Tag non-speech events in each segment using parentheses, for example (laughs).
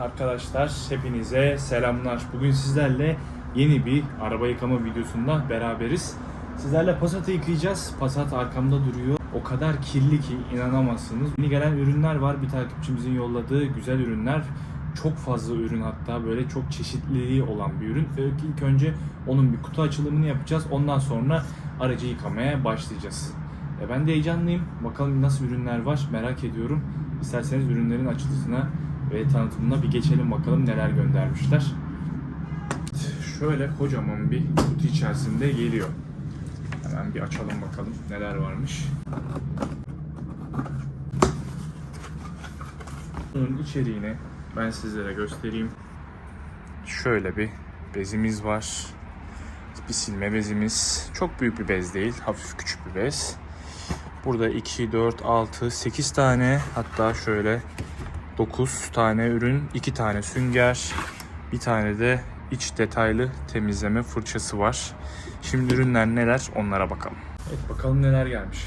arkadaşlar, hepinize selamlar. Bugün sizlerle yeni bir araba yıkama videosunda beraberiz. Sizlerle Passat'ı yıkayacağız. Passat arkamda duruyor. O kadar kirli ki inanamazsınız. Yeni gelen ürünler var. Bir takipçimizin yolladığı güzel ürünler. Çok fazla ürün hatta böyle çok çeşitliliği olan bir ürün. İlk önce onun bir kutu açılımını yapacağız. Ondan sonra aracı yıkamaya başlayacağız. E ben de heyecanlıyım. Bakalım nasıl ürünler var merak ediyorum. İsterseniz ürünlerin açılışına ve tanıtımına bir geçelim bakalım neler göndermişler. Şöyle kocaman bir kutu içerisinde geliyor. Hemen bir açalım bakalım neler varmış. Bunun içeriğini ben sizlere göstereyim. Şöyle bir bezimiz var. Bir silme bezimiz. Çok büyük bir bez değil. Hafif küçük bir bez. Burada 2, 4, 6, 8 tane hatta şöyle 9 tane ürün, 2 tane sünger, bir tane de iç detaylı temizleme fırçası var. Şimdi ürünler neler onlara bakalım. Evet bakalım neler gelmiş.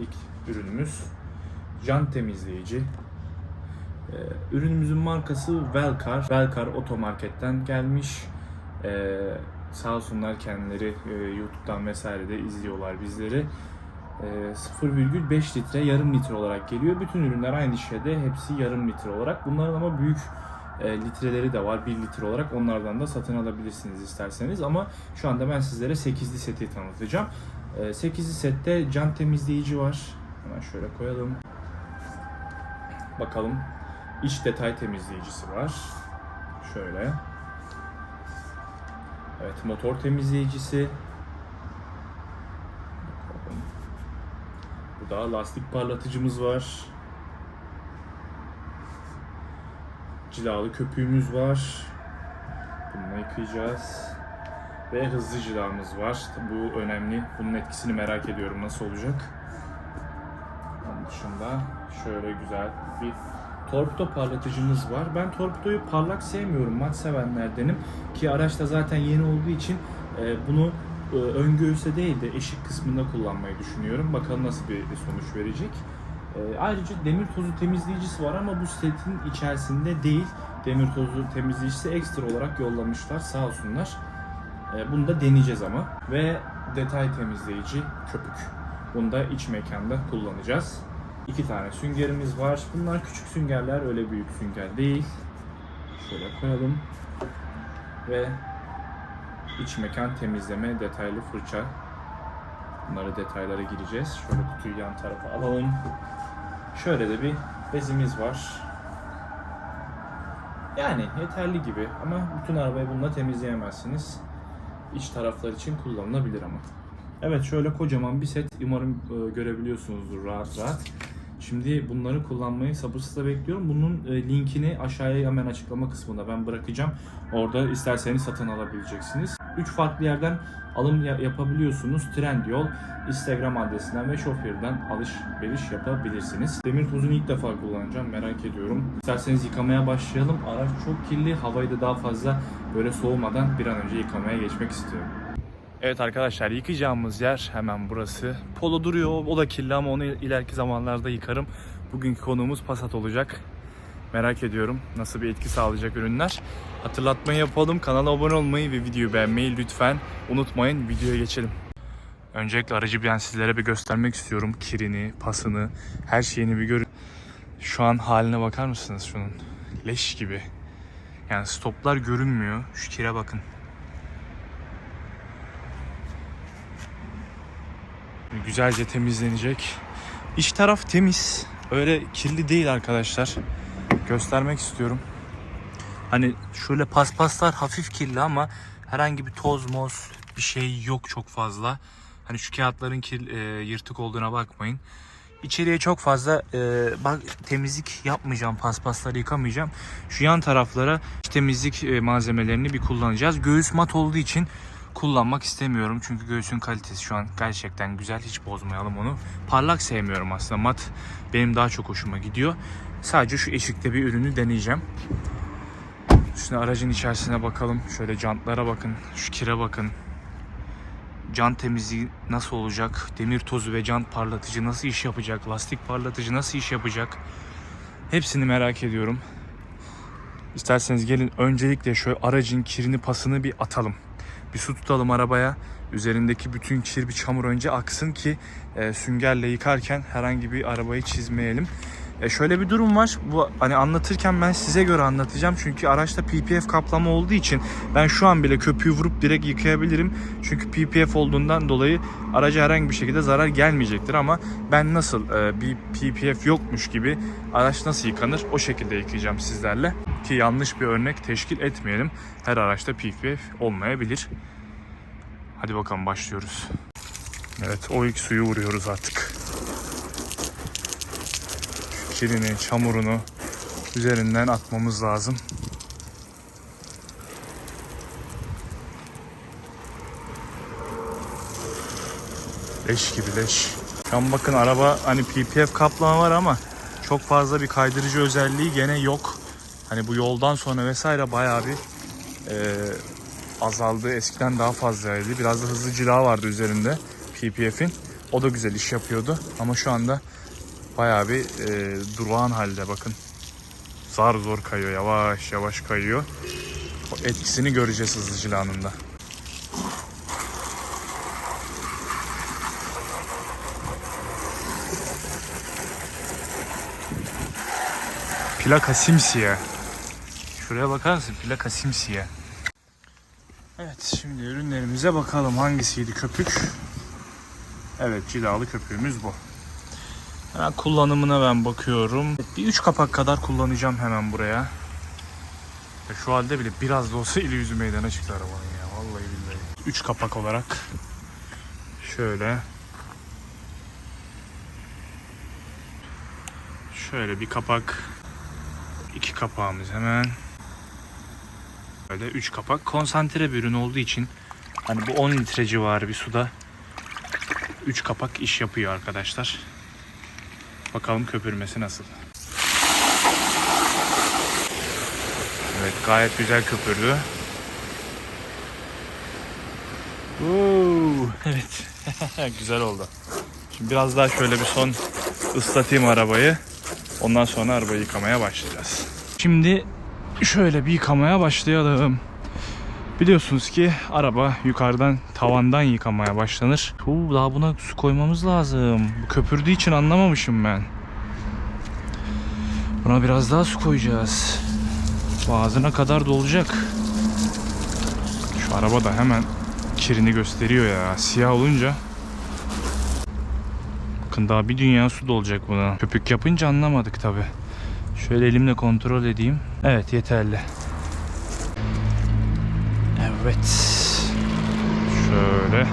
İlk ürünümüz jant temizleyici. Ee, ürünümüzün markası Velcar. Velcar Otomarket'ten gelmiş. Ee, sağ olsunlar kendileri e, YouTube'dan vesaire de izliyorlar bizleri. Ee, 0,5 litre yarım litre olarak geliyor. Bütün ürünler aynı şişede hepsi yarım litre olarak. Bunların ama büyük e, litreleri de var 1 litre olarak. Onlardan da satın alabilirsiniz isterseniz. Ama şu anda ben sizlere 8'li seti tanıtacağım. E, 8'li sette can temizleyici var. Hemen şöyle koyalım. Bakalım. İç detay temizleyicisi var. Şöyle. Evet motor temizleyicisi. Bakalım. Burada lastik parlatıcımız var. Cilalı köpüğümüz var. Bununla yıkayacağız. Ve hızlı cilamız var. Bu önemli. Bunun etkisini merak ediyorum nasıl olacak. Onun dışında şöyle güzel bir torpido parlatıcımız var. Ben torpidoyu parlak sevmiyorum. Mat sevenlerdenim. Ki araçta zaten yeni olduğu için e, bunu e, ön göğüste değil de eşik kısmında kullanmayı düşünüyorum. Bakalım nasıl bir sonuç verecek. E, ayrıca demir tozu temizleyicisi var ama bu setin içerisinde değil. Demir tozu temizleyicisi ekstra olarak yollamışlar sağ olsunlar. E, bunu da deneyeceğiz ama. Ve detay temizleyici köpük. Bunu da iç mekanda kullanacağız. İki tane süngerimiz var. Bunlar küçük süngerler, öyle büyük sünger değil. Şöyle koyalım. Ve iç mekan temizleme detaylı fırça. Bunları detaylara gireceğiz. Şöyle kutuyu yan tarafa alalım. Şöyle de bir bezimiz var. Yani yeterli gibi ama bütün arabayı bununla temizleyemezsiniz. İç taraflar için kullanılabilir ama. Evet şöyle kocaman bir set umarım e, görebiliyorsunuzdur rahat rahat. Şimdi bunları kullanmayı sabırsızla bekliyorum. Bunun e, linkini aşağıya hemen açıklama kısmında ben bırakacağım. Orada isterseniz satın alabileceksiniz. 3 farklı yerden alım ya- yapabiliyorsunuz. Trendyol, Instagram adresinden ve Shopify'den alışveriş yapabilirsiniz. Demir tozunu ilk defa kullanacağım merak ediyorum. İsterseniz yıkamaya başlayalım. Araç çok kirli. Havayı da daha fazla böyle soğumadan bir an önce yıkamaya geçmek istiyorum. Evet arkadaşlar yıkayacağımız yer hemen burası. Polo duruyor o da kirli ama onu ileriki zamanlarda yıkarım. Bugünkü konuğumuz Passat olacak. Merak ediyorum nasıl bir etki sağlayacak ürünler. Hatırlatmayı yapalım. Kanala abone olmayı ve videoyu beğenmeyi lütfen unutmayın. Videoya geçelim. Öncelikle aracı ben sizlere bir göstermek istiyorum. Kirini, pasını, her şeyini bir görün. Şu an haline bakar mısınız şunun? Leş gibi. Yani stoplar görünmüyor. Şu kire bakın. Güzelce temizlenecek. İç taraf temiz. Öyle kirli değil arkadaşlar. Göstermek istiyorum. Hani şöyle paspaslar hafif kirli ama herhangi bir toz moz bir şey yok çok fazla. Hani şu kağıtların kir, e, yırtık olduğuna bakmayın. İçeriye çok fazla e, bak temizlik yapmayacağım, paspasları yıkamayacağım. Şu yan taraflara temizlik e, malzemelerini bir kullanacağız. Göğüs mat olduğu için kullanmak istemiyorum. Çünkü göğsün kalitesi şu an gerçekten güzel. Hiç bozmayalım onu. Parlak sevmiyorum aslında. Mat benim daha çok hoşuma gidiyor. Sadece şu eşikte bir ürünü deneyeceğim. Şimdi aracın içerisine bakalım. Şöyle jantlara bakın. Şu kire bakın. Jant temizliği nasıl olacak? Demir tozu ve jant parlatıcı nasıl iş yapacak? Lastik parlatıcı nasıl iş yapacak? Hepsini merak ediyorum. İsterseniz gelin öncelikle şöyle aracın kirini pasını bir atalım. Bir su tutalım arabaya. Üzerindeki bütün kir bir çamur önce aksın ki e, süngerle yıkarken herhangi bir arabayı çizmeyelim. E, şöyle bir durum var. Bu hani anlatırken ben size göre anlatacağım. Çünkü araçta PPF kaplama olduğu için ben şu an bile köpüğü vurup direkt yıkayabilirim. Çünkü PPF olduğundan dolayı araca herhangi bir şekilde zarar gelmeyecektir ama ben nasıl e, bir PPF yokmuş gibi araç nasıl yıkanır o şekilde yıkayacağım sizlerle. Ki yanlış bir örnek teşkil etmeyelim. Her araçta PPF olmayabilir. Hadi bakalım başlıyoruz. Evet o ilk suyu vuruyoruz artık. Kirini, çamurunu üzerinden atmamız lazım. Leş gibi leş. Şu an bakın araba hani PPF kaplama var ama çok fazla bir kaydırıcı özelliği gene yok. Hani bu yoldan sonra vesaire bayağı bir e, azaldı. Eskiden daha fazlaydı. Biraz da hızlı cila vardı üzerinde PPF'in. O da güzel iş yapıyordu. Ama şu anda bayağı bir e, durağan halde bakın. Zar zor kayıyor. Yavaş yavaş kayıyor. O etkisini göreceğiz hızlı cilanın da. Plaka simsiyah. Şuraya bakar mısın? Plaka simsiyah. Evet şimdi ürünlerimize bakalım hangisiydi köpük. Evet cilalı köpüğümüz bu. Hemen kullanımına ben bakıyorum. Bir üç kapak kadar kullanacağım hemen buraya. Ya şu halde bile biraz da olsa eli yüzü meydana çıktı arabanın ya. Vallahi billahi. Üç kapak olarak. Şöyle. Şöyle bir kapak. iki kapağımız hemen. Böyle 3 kapak. Konsantre bir ürün olduğu için hani bu 10 litre civarı bir suda 3 kapak iş yapıyor arkadaşlar. Bakalım köpürmesi nasıl. Evet gayet güzel köpürdü. Oo, (laughs) evet (laughs) güzel oldu. Şimdi biraz daha şöyle bir son ıslatayım arabayı. Ondan sonra arabayı yıkamaya başlayacağız. Şimdi şöyle bir yıkamaya başlayalım. Biliyorsunuz ki araba yukarıdan tavandan yıkamaya başlanır. Oo, daha buna su koymamız lazım. Bu köpürdüğü için anlamamışım ben. Buna biraz daha su koyacağız. Boğazına kadar dolacak. Şu araba da hemen kirini gösteriyor ya. Siyah olunca. Bakın daha bir dünya su dolacak buna. Köpük yapınca anlamadık tabi. Şöyle elimle kontrol edeyim. Evet yeterli. Evet. Şöyle.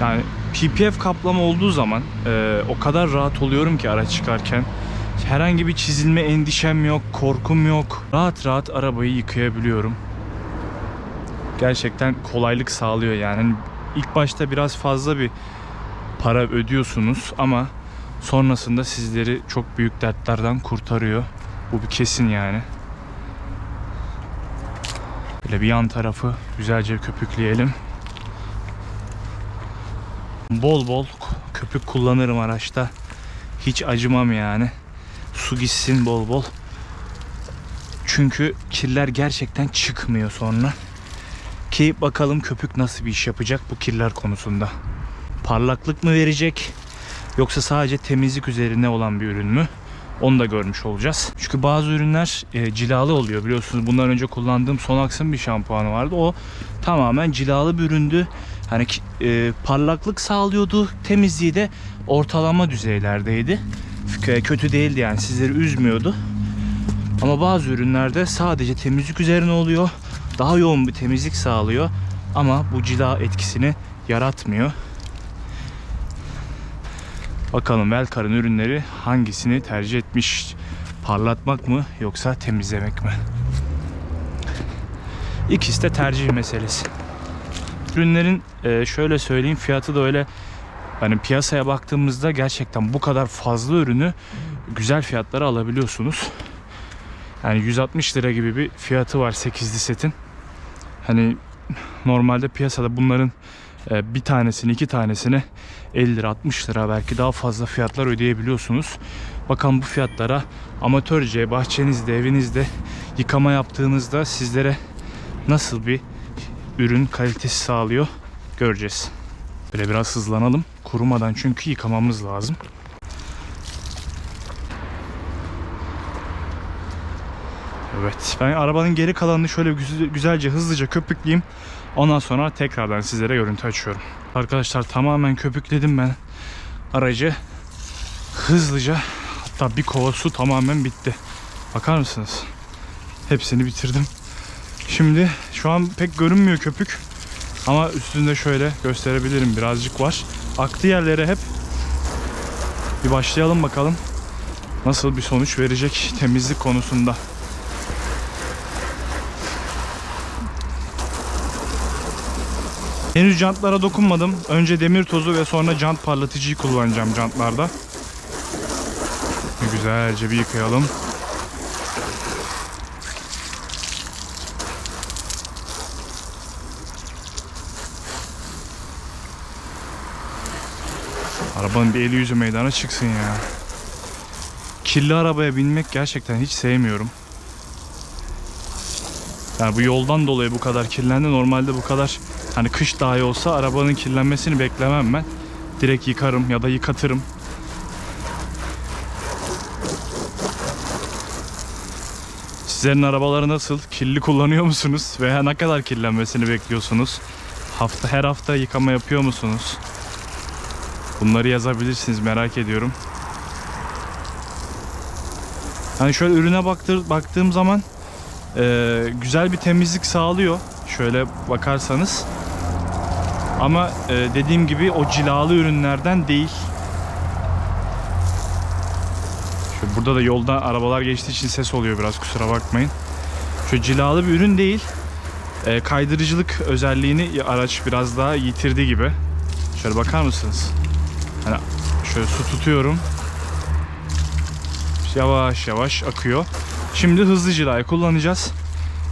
Yani PPF kaplama olduğu zaman e, o kadar rahat oluyorum ki araç çıkarken. Herhangi bir çizilme endişem yok, korkum yok. Rahat rahat arabayı yıkayabiliyorum. Gerçekten kolaylık sağlıyor yani. Hani İlk başta biraz fazla bir para ödüyorsunuz ama sonrasında sizleri çok büyük dertlerden kurtarıyor. Bu bir kesin yani. Böyle bir yan tarafı güzelce köpükleyelim. Bol bol köpük kullanırım araçta. Hiç acımam yani. Su gitsin bol bol. Çünkü kirler gerçekten çıkmıyor sonra. Ki bakalım köpük nasıl bir iş yapacak bu kirler konusunda. Parlaklık mı verecek yoksa sadece temizlik üzerine olan bir ürün mü? Onu da görmüş olacağız. Çünkü bazı ürünler e, cilalı oluyor biliyorsunuz. Bundan önce kullandığım Sonax'ın bir şampuanı vardı. O tamamen cilalı bir üründü. Hani e, parlaklık sağlıyordu. Temizliği de ortalama düzeylerdeydi. K- Kötü değildi yani sizleri üzmüyordu. Ama bazı ürünlerde sadece temizlik üzerine oluyor. Daha yoğun bir temizlik sağlıyor. Ama bu cila etkisini yaratmıyor. Bakalım Velkar'ın ürünleri hangisini tercih etmiş? Parlatmak mı yoksa temizlemek mi? İkisi de tercih meselesi. Ürünlerin e, şöyle söyleyeyim fiyatı da öyle hani piyasaya baktığımızda gerçekten bu kadar fazla ürünü güzel fiyatlara alabiliyorsunuz. Yani 160 lira gibi bir fiyatı var 8'li setin. Hani normalde piyasada bunların bir tanesini iki tanesini 50 lira 60 lira belki daha fazla fiyatlar ödeyebiliyorsunuz. Bakalım bu fiyatlara amatörce bahçenizde evinizde yıkama yaptığınızda sizlere nasıl bir ürün kalitesi sağlıyor göreceğiz. Böyle biraz hızlanalım. Kurumadan çünkü yıkamamız lazım. Evet. Ben arabanın geri kalanını şöyle güzel- güzelce hızlıca köpükleyeyim. Ondan sonra tekrardan sizlere görüntü açıyorum. Arkadaşlar tamamen köpükledim ben aracı. Hızlıca hatta bir kova su tamamen bitti. Bakar mısınız? Hepsini bitirdim. Şimdi şu an pek görünmüyor köpük. Ama üstünde şöyle gösterebilirim birazcık var. Aklı yerlere hep bir başlayalım bakalım. Nasıl bir sonuç verecek temizlik konusunda. Henüz jantlara dokunmadım. Önce demir tozu ve sonra jant parlatıcıyı kullanacağım jantlarda. Güzelce bir yıkayalım. Arabanın bir eli yüzü meydana çıksın ya. Kirli arabaya binmek gerçekten hiç sevmiyorum. Yani bu yoldan dolayı bu kadar kirlendi. Normalde bu kadar hani kış dahi olsa arabanın kirlenmesini beklemem ben. Direkt yıkarım ya da yıkatırım. Sizlerin arabaları nasıl? Kirli kullanıyor musunuz? Veya ne kadar kirlenmesini bekliyorsunuz? Hafta her hafta yıkama yapıyor musunuz? Bunları yazabilirsiniz merak ediyorum. Hani şöyle ürüne baktır, baktığım zaman e, güzel bir temizlik sağlıyor. Şöyle bakarsanız. Ama e, dediğim gibi o cilalı ürünlerden değil. Şu burada da yoldan arabalar geçtiği için ses oluyor biraz kusura bakmayın. Şu cilalı bir ürün değil. E, kaydırıcılık özelliğini araç biraz daha yitirdi gibi. Şöyle bakar mısınız? Hani şöyle su tutuyorum. Yavaş yavaş akıyor. Şimdi hızlı cilayı kullanacağız.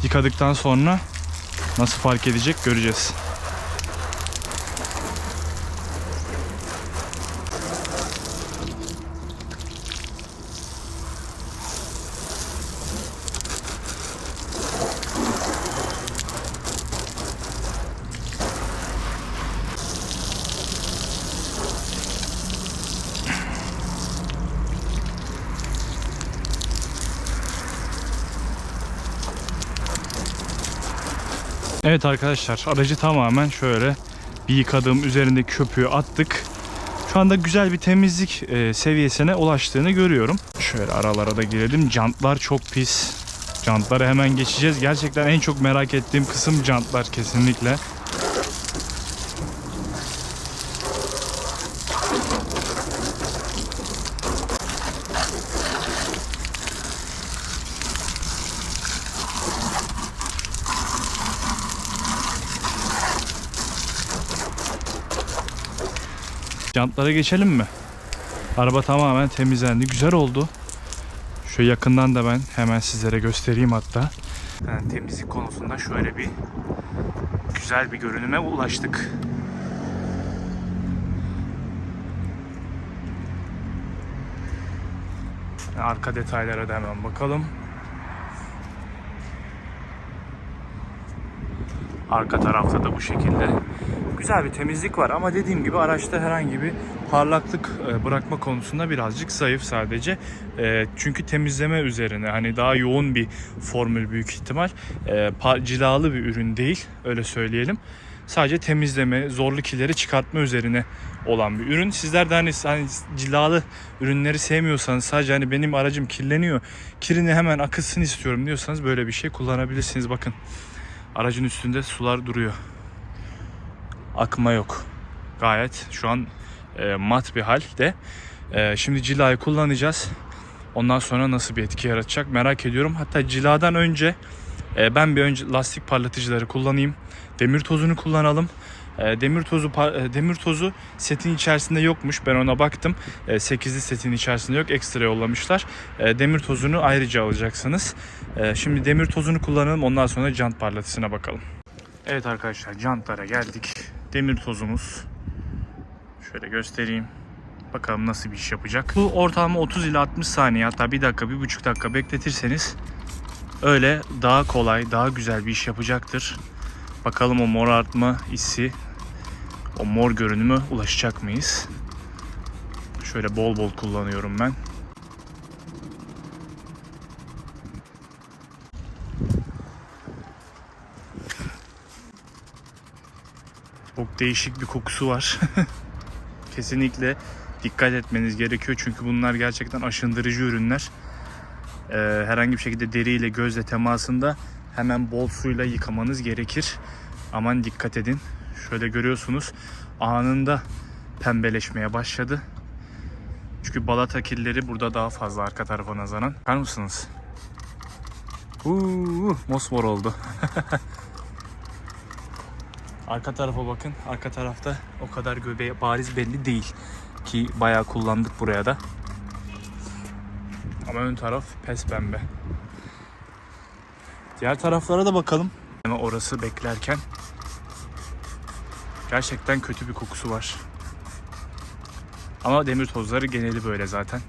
Yıkadıktan sonra nasıl fark edecek göreceğiz. Evet arkadaşlar aracı tamamen şöyle bir yıkadığım üzerindeki köpüğü attık. Şu anda güzel bir temizlik e, seviyesine ulaştığını görüyorum. Şöyle aralara da girelim. Jantlar çok pis. Jantlara hemen geçeceğiz. Gerçekten en çok merak ettiğim kısım jantlar kesinlikle. Jantlara geçelim mi? Araba tamamen temizlendi. Güzel oldu. Şu yakından da ben hemen sizlere göstereyim hatta. Yani temizlik konusunda şöyle bir güzel bir görünüme ulaştık. Arka detaylara da hemen bakalım. Arka tarafta da bu şekilde. Güzel bir temizlik var ama dediğim gibi araçta herhangi bir parlaklık e, bırakma konusunda birazcık zayıf sadece. E, Çünkü temizleme üzerine hani daha yoğun bir formül büyük ihtimal. E, Cilalı bir ürün değil öyle söyleyelim. Sadece temizleme, zorlu kileri çıkartma üzerine olan bir ürün. Sizler de hani, hani cilalı ürünleri sevmiyorsanız sadece hani benim aracım kirleniyor, kirini hemen akıtsın istiyorum diyorsanız böyle bir şey kullanabilirsiniz. Bakın aracın üstünde sular duruyor. Akma yok. Gayet şu an e, mat bir halde. E, şimdi cilayı kullanacağız. Ondan sonra nasıl bir etki yaratacak merak ediyorum. Hatta ciladan önce e, ben bir önce lastik parlatıcıları kullanayım. Demir tozunu kullanalım. E, demir tozu e, demir tozu setin içerisinde yokmuş. Ben ona baktım. E, 8'li setin içerisinde yok. Ekstra yollamışlar. E, demir tozunu ayrıca alacaksınız. E, şimdi demir tozunu kullanalım. Ondan sonra jant parlatıcısına bakalım. Evet arkadaşlar jantlara geldik. Demir tozumuz. Şöyle göstereyim. Bakalım nasıl bir iş yapacak. Bu ortalama 30 ila 60 saniye hatta 1 dakika 1,5 dakika bekletirseniz öyle daha kolay daha güzel bir iş yapacaktır. Bakalım o mor artma hissi o mor görünüme ulaşacak mıyız? Şöyle bol bol kullanıyorum ben. Çok değişik bir kokusu var. (laughs) Kesinlikle dikkat etmeniz gerekiyor çünkü bunlar gerçekten aşındırıcı ürünler. Ee, herhangi bir şekilde deriyle gözle temasında hemen bol suyla yıkamanız gerekir. Aman dikkat edin. Şöyle görüyorsunuz anında pembeleşmeye başladı. Çünkü balata killeri burada daha fazla arka tarafa nazaran. Bakar mısınız? Uuu, mosmor oldu. (laughs) Arka tarafa bakın. Arka tarafta o kadar göbeği bariz belli değil. Ki bayağı kullandık buraya da. Ama ön taraf pes pembe. Diğer taraflara da bakalım. Ama orası beklerken gerçekten kötü bir kokusu var. Ama demir tozları geneli böyle zaten.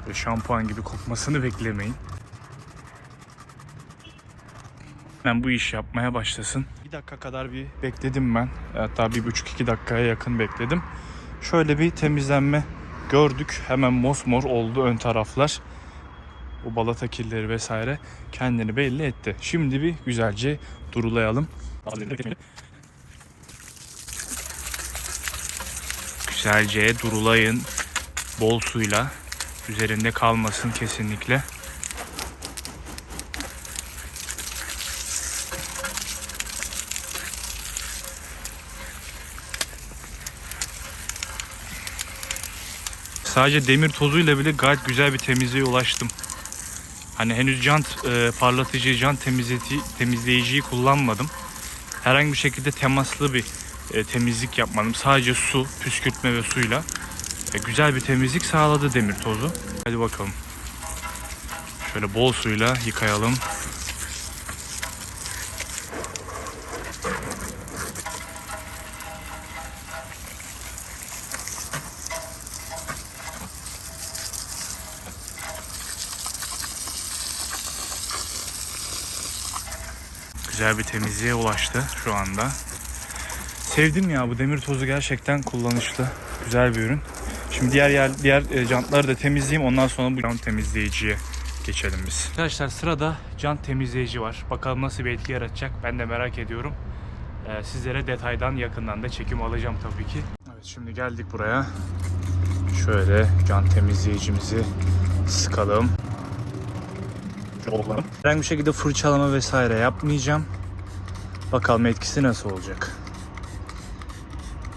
Böyle şampuan gibi kokmasını beklemeyin. Ben bu iş yapmaya başlasın. Bir dakika kadar bir bekledim ben. Hatta bir buçuk iki dakikaya yakın bekledim. Şöyle bir temizlenme gördük. Hemen mosmor oldu ön taraflar. O balata killeri vesaire kendini belli etti. Şimdi bir güzelce durulayalım. Güzelce durulayın. Bol suyla. Üzerinde kalmasın kesinlikle. Sadece demir tozuyla bile gayet güzel bir temizliğe ulaştım. Hani henüz jant e, parlatıcı, jant temizleyici, temizleyiciyi kullanmadım. Herhangi bir şekilde temaslı bir e, temizlik yapmadım. Sadece su, püskürtme ve suyla e, güzel bir temizlik sağladı demir tozu. Hadi bakalım. Şöyle bol suyla yıkayalım. Güzel bir temizliğe ulaştı şu anda. Sevdim ya bu demir tozu gerçekten kullanışlı. Güzel bir ürün. Şimdi diğer yer, diğer e, jantları da temizleyeyim. Ondan sonra bu jant temizleyiciye geçelim biz. Arkadaşlar sırada jant temizleyici var. Bakalım nasıl bir etki yaratacak. Ben de merak ediyorum. Ee, sizlere detaydan yakından da çekim alacağım tabii ki. Evet şimdi geldik buraya. Şöyle jant temizleyicimizi sıkalım. Herhangi bir şekilde fırçalama vesaire yapmayacağım. Bakalım etkisi nasıl olacak.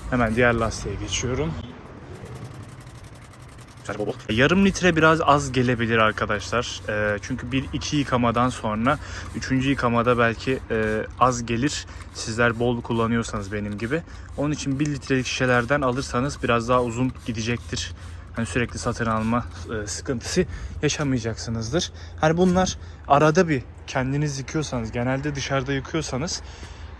Hemen diğer lastiğe geçiyorum. Yarım litre biraz az gelebilir arkadaşlar. Ee, çünkü bir iki yıkamadan sonra üçüncü yıkamada belki e, az gelir. Sizler bol kullanıyorsanız benim gibi. Onun için bir litrelik şişelerden alırsanız biraz daha uzun gidecektir. Hani sürekli satın alma e, sıkıntısı yaşamayacaksınızdır. Hani bunlar arada bir kendiniz yıkıyorsanız, genelde dışarıda yıkıyorsanız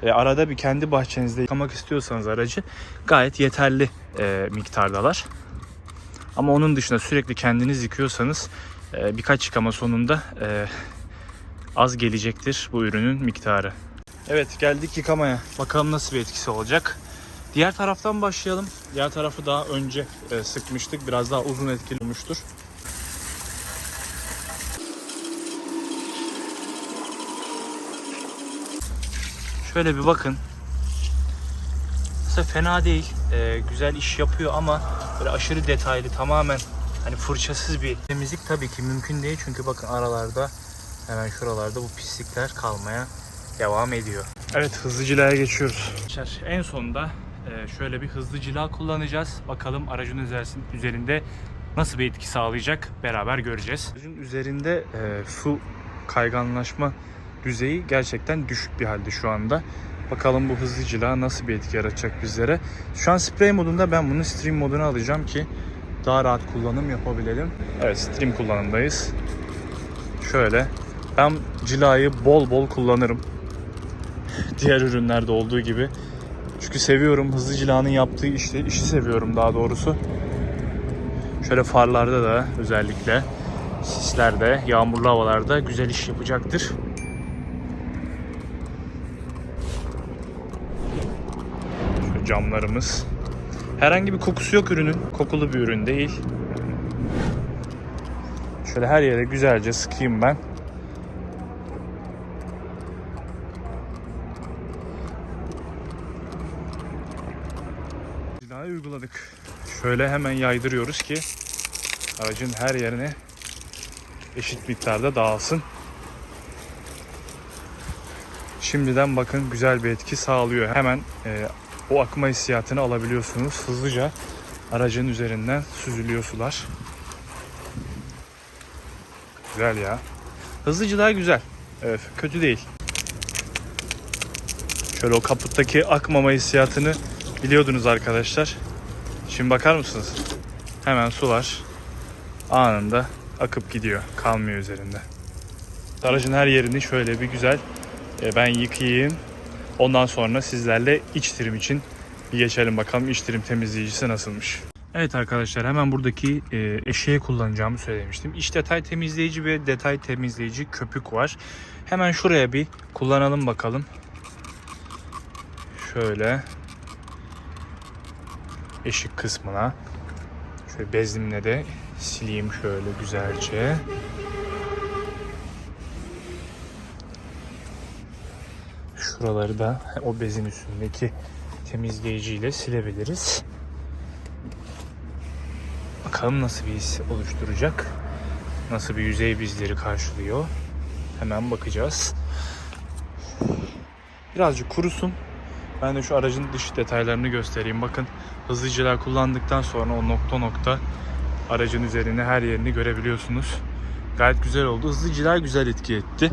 e, arada bir kendi bahçenizde yıkamak istiyorsanız aracı gayet yeterli e, miktardalar. Ama onun dışında sürekli kendiniz yıkıyorsanız e, birkaç yıkama sonunda e, az gelecektir bu ürünün miktarı. Evet geldik yıkamaya. Bakalım nasıl bir etkisi olacak. Diğer taraftan başlayalım. Diğer tarafı daha önce e, sıkmıştık. Biraz daha uzun etkili olmuştur. Şöyle bir bakın. Aslında fena değil. Ee, güzel iş yapıyor ama böyle aşırı detaylı tamamen hani fırçasız bir temizlik tabii ki mümkün değil. Çünkü bakın aralarda hemen şuralarda bu pislikler kalmaya devam ediyor. Evet hızlı cilaya geçiyoruz. En sonunda şöyle bir hızlı cila kullanacağız. Bakalım aracın üzerinde nasıl bir etki sağlayacak beraber göreceğiz. Aracın üzerinde e, su kayganlaşma düzeyi gerçekten düşük bir halde şu anda. Bakalım bu hızlı cila nasıl bir etki yaratacak bizlere. Şu an spray modunda ben bunu stream moduna alacağım ki daha rahat kullanım yapabilelim. Evet stream kullanımdayız. Şöyle ben cilayı bol bol kullanırım. (laughs) Diğer ürünlerde olduğu gibi. Çünkü seviyorum. Hızlıcılağın yaptığı işte işi seviyorum daha doğrusu. Şöyle farlarda da özellikle sislerde, yağmurlu havalarda güzel iş yapacaktır. Şöyle camlarımız. Herhangi bir kokusu yok ürünün. Kokulu bir ürün değil. Şöyle her yere güzelce sıkayım ben. Daha uyguladık. Şöyle hemen yaydırıyoruz ki aracın her yerine eşit miktarda dağılsın. Şimdiden bakın güzel bir etki sağlıyor. Hemen e, o akma hissiyatını alabiliyorsunuz. Hızlıca aracın üzerinden süzülüyor sular. Güzel ya. Hızlıcılığa güzel. Evet, kötü değil. Şöyle o kaputtaki akmama hissiyatını biliyordunuz arkadaşlar. Şimdi bakar mısınız? Hemen sular anında akıp gidiyor. Kalmıyor üzerinde. Aracın her yerini şöyle bir güzel e, ben yıkayayım. Ondan sonra sizlerle iç trim için bir geçelim bakalım iç trim temizleyicisi nasılmış. Evet arkadaşlar hemen buradaki e, eşeğe kullanacağımı söylemiştim. İç detay temizleyici ve detay temizleyici köpük var. Hemen şuraya bir kullanalım bakalım. Şöyle eşik kısmına şöyle bezlimle de sileyim şöyle güzelce. Şuraları da o bezin üstündeki temizleyiciyle silebiliriz. Bakalım nasıl bir his oluşturacak. Nasıl bir yüzey bizleri karşılıyor. Hemen bakacağız. Birazcık kurusun. Ben de şu aracın dış detaylarını göstereyim. Bakın hızlıcılar kullandıktan sonra o nokta nokta aracın üzerine her yerini görebiliyorsunuz. Gayet güzel oldu. Hızlıcılar güzel etki etti.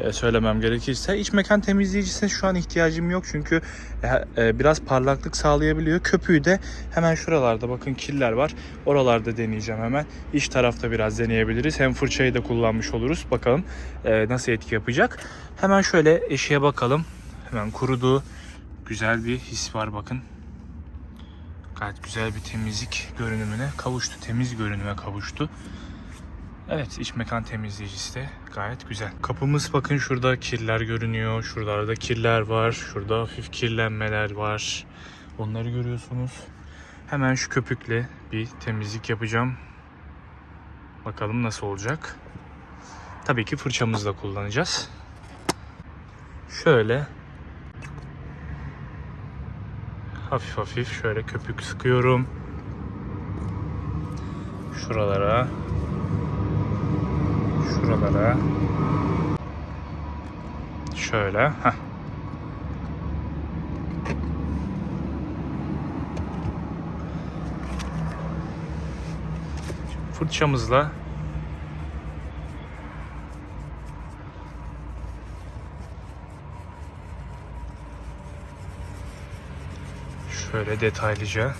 Ee, söylemem gerekirse. İç mekan temizleyicisine şu an ihtiyacım yok çünkü e, e, biraz parlaklık sağlayabiliyor. Köpüğü de hemen şuralarda bakın killer var. Oralarda deneyeceğim hemen. İç tarafta biraz deneyebiliriz. Hem fırçayı da kullanmış oluruz. Bakalım e, nasıl etki yapacak. Hemen şöyle eşiğe bakalım. Hemen kurudu. Güzel bir his var bakın. Gayet güzel bir temizlik görünümüne kavuştu. Temiz görünüme kavuştu. Evet iç mekan temizleyicisi de gayet güzel. Kapımız bakın şurada kirler görünüyor. Şuralarda kirler var. Şurada hafif kirlenmeler var. Onları görüyorsunuz. Hemen şu köpükle bir temizlik yapacağım. Bakalım nasıl olacak. Tabii ki fırçamızı da kullanacağız. Şöyle hafif hafif şöyle köpük sıkıyorum. Şuralara şuralara şöyle heh. fırçamızla şöyle detaylıca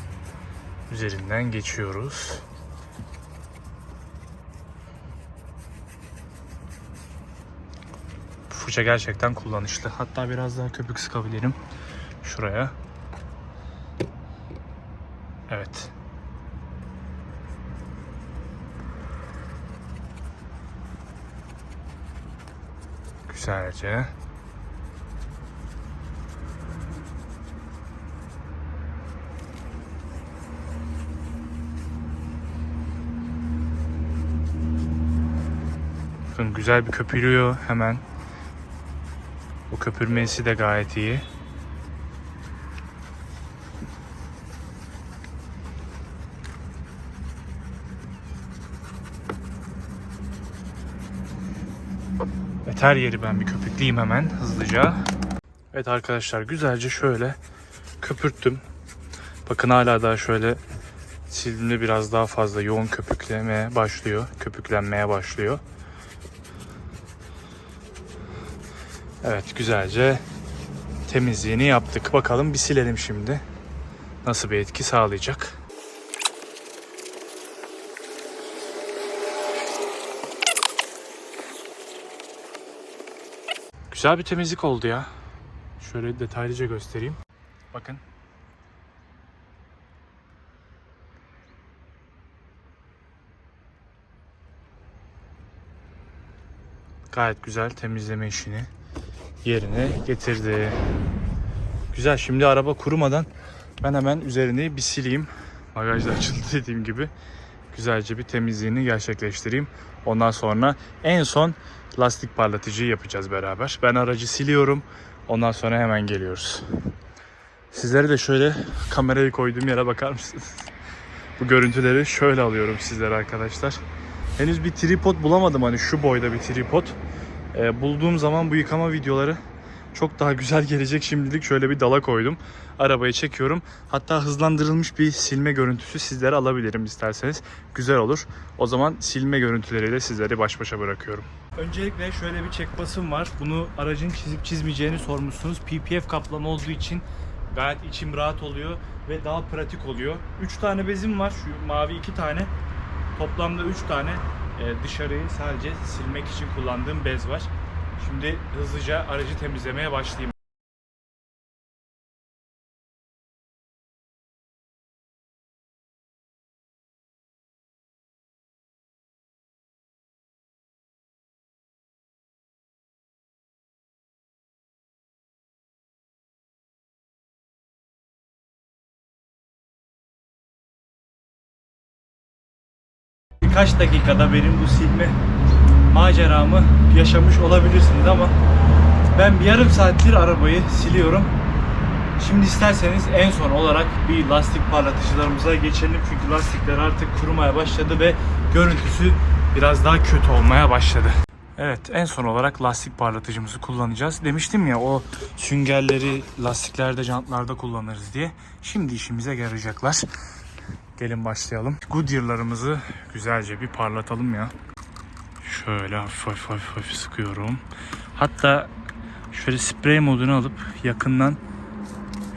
üzerinden geçiyoruz. Fırça gerçekten kullanışlı. Hatta biraz daha köpük sıkabilirim. Şuraya. Evet. Güzelce. Bakın güzel bir köpürüyor hemen. Bu köpürmesi de gayet iyi. Evet her yeri ben bir köpükleyeyim hemen hızlıca. Evet arkadaşlar güzelce şöyle köpürttüm. Bakın hala daha şöyle sildiğimde biraz daha fazla yoğun köpüklemeye başlıyor. Köpüklenmeye başlıyor. Evet güzelce temizliğini yaptık. Bakalım bir silelim şimdi. Nasıl bir etki sağlayacak? Güzel bir temizlik oldu ya. Şöyle detaylıca göstereyim. Bakın. Gayet güzel temizleme işini yerine getirdi. Güzel şimdi araba kurumadan ben hemen üzerini bir sileyim. Bagaj da açıldı dediğim gibi. Güzelce bir temizliğini gerçekleştireyim. Ondan sonra en son lastik parlatıcıyı yapacağız beraber. Ben aracı siliyorum. Ondan sonra hemen geliyoruz. Sizlere de şöyle kamerayı koyduğum yere bakar mısınız? Bu görüntüleri şöyle alıyorum sizlere arkadaşlar. Henüz bir tripod bulamadım hani şu boyda bir tripod. Ee, bulduğum zaman bu yıkama videoları çok daha güzel gelecek. Şimdilik şöyle bir dala koydum. Arabayı çekiyorum. Hatta hızlandırılmış bir silme görüntüsü sizlere alabilirim isterseniz. Güzel olur. O zaman silme görüntüleriyle sizleri baş başa bırakıyorum. Öncelikle şöyle bir çek basım var. Bunu aracın çizip çizmeyeceğini sormuşsunuz. PPF kaplama olduğu için gayet içim rahat oluyor ve daha pratik oluyor. 3 tane bezim var. Şu mavi 2 tane. Toplamda 3 tane e, dışarıyı sadece silmek için kullandığım bez var. Şimdi hızlıca aracı temizlemeye başlayayım. Birkaç dakikada benim bu silme maceramı yaşamış olabilirsiniz ama ben bir yarım saattir arabayı siliyorum. Şimdi isterseniz en son olarak bir lastik parlatıcılarımıza geçelim çünkü lastikler artık kurumaya başladı ve görüntüsü biraz daha kötü olmaya başladı. Evet en son olarak lastik parlatıcımızı kullanacağız. Demiştim ya o süngerleri lastiklerde jantlarda kullanırız diye. Şimdi işimize yarayacaklar. Gelin başlayalım. Goodyear'larımızı güzelce bir parlatalım ya. Şöyle hafif hafif hafif, sıkıyorum. Hatta şöyle sprey modunu alıp yakından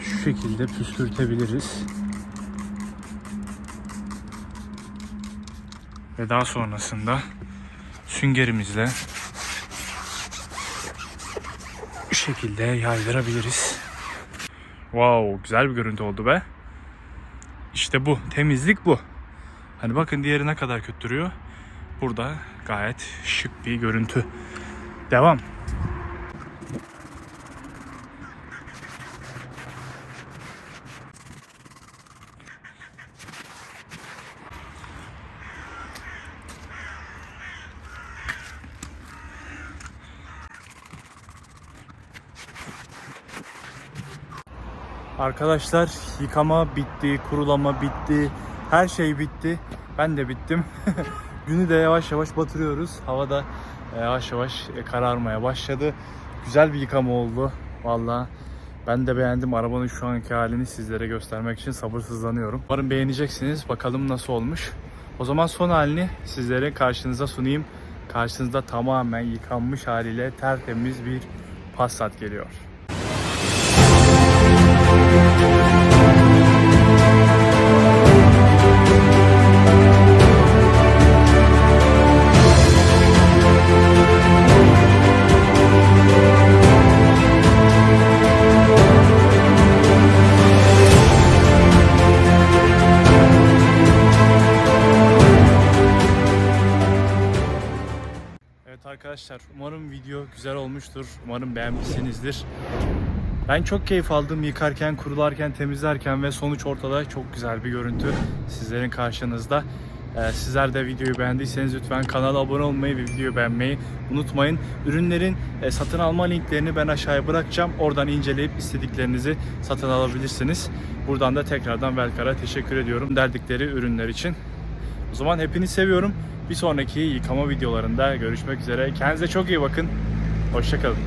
şu şekilde püskürtebiliriz. Ve daha sonrasında süngerimizle bu şekilde yaydırabiliriz. Wow, güzel bir görüntü oldu be. İşte bu. Temizlik bu. Hani bakın diğeri ne kadar kötü duruyor. Burada gayet şık bir görüntü. Devam. Arkadaşlar yıkama bitti, kurulama bitti, her şey bitti. Ben de bittim. (laughs) Günü de yavaş yavaş batırıyoruz. Hava da e, yavaş yavaş e, kararmaya başladı. Güzel bir yıkama oldu. Valla ben de beğendim. Arabanın şu anki halini sizlere göstermek için sabırsızlanıyorum. Umarım beğeneceksiniz. Bakalım nasıl olmuş. O zaman son halini sizlere karşınıza sunayım. Karşınızda tamamen yıkanmış haliyle tertemiz bir Passat geliyor. Video güzel olmuştur. Umarım beğenmişsinizdir. Ben çok keyif aldım yıkarken, kurularken, temizlerken ve sonuç ortada çok güzel bir görüntü sizlerin karşınızda. Ee, sizler de videoyu beğendiyseniz lütfen kanala abone olmayı ve videoyu beğenmeyi unutmayın. Ürünlerin e, satın alma linklerini ben aşağıya bırakacağım. Oradan inceleyip istediklerinizi satın alabilirsiniz. Buradan da tekrardan Velkar'a teşekkür ediyorum derdikleri ürünler için. O zaman hepinizi seviyorum. Bir sonraki yıkama videolarında görüşmek üzere. Kendinize çok iyi bakın. Hoşçakalın.